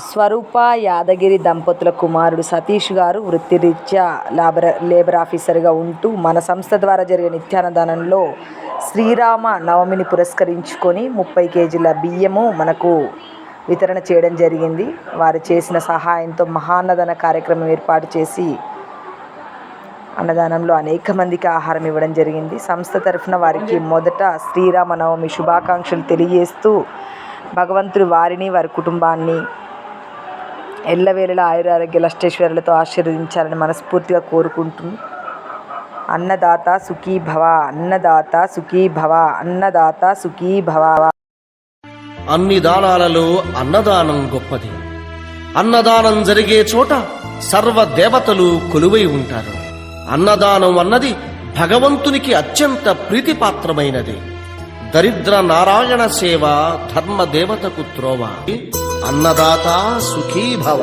స్వరూప యాదగిరి దంపతుల కుమారుడు సతీష్ గారు వృత్తిరీత్యా లేబర్ లేబర్ ఆఫీసర్గా ఉంటూ మన సంస్థ ద్వారా జరిగే నిత్యాన్నదానంలో శ్రీరామ నవమిని పురస్కరించుకొని ముప్పై కేజీల బియ్యము మనకు వితరణ చేయడం జరిగింది. వారు చేసిన సహాయంతో మహాన్నదాన కార్యక్రమం ఏర్పాటు చేసి అన్నదానంలో అనేక మందికి ఆహారం ఇవ్వడం జరిగింది. సంస్థ తరఫున వారికి మొదట శ్రీరామనవమి శుభాకాంక్షలు తెలియజేస్తూ భగవంతుడు వారిని వారి కుటుంబాన్ని ఎల్లవేళలా ఆయురారోగ్య అష్టైశ్వర్యాలతో ఆశీర్వదించాలని మనస్ఫూర్తిగా కోరుకుంటూ అన్నదాత సుఖీ భవ అన్నదాత సుఖీ భవ అన్నదాత సుఖీ భవ. అన్ని దానాలలో అన్నదానం గొప్పది. అన్నదానం జరిగే చోట సర్వ దేవతలు కొలువై ఉంటారు. అన్నదానం అన్నది భగవంతునికి అత్యంత ప్రీతిపాత్రమైనది. దరిద్ర నారాయణ సేవ ధర్మ దేవతకు త్రోవ. అన్నదాత సుఖీభవ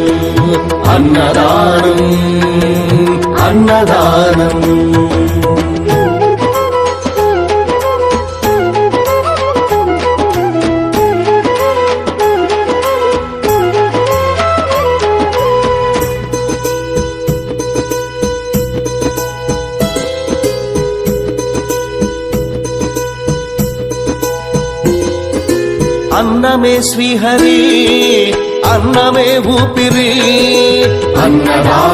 అన్నదానం అన్నదానం అన్నమే శ్రీహరి అన్నమే ఊపిరి. అన్నదా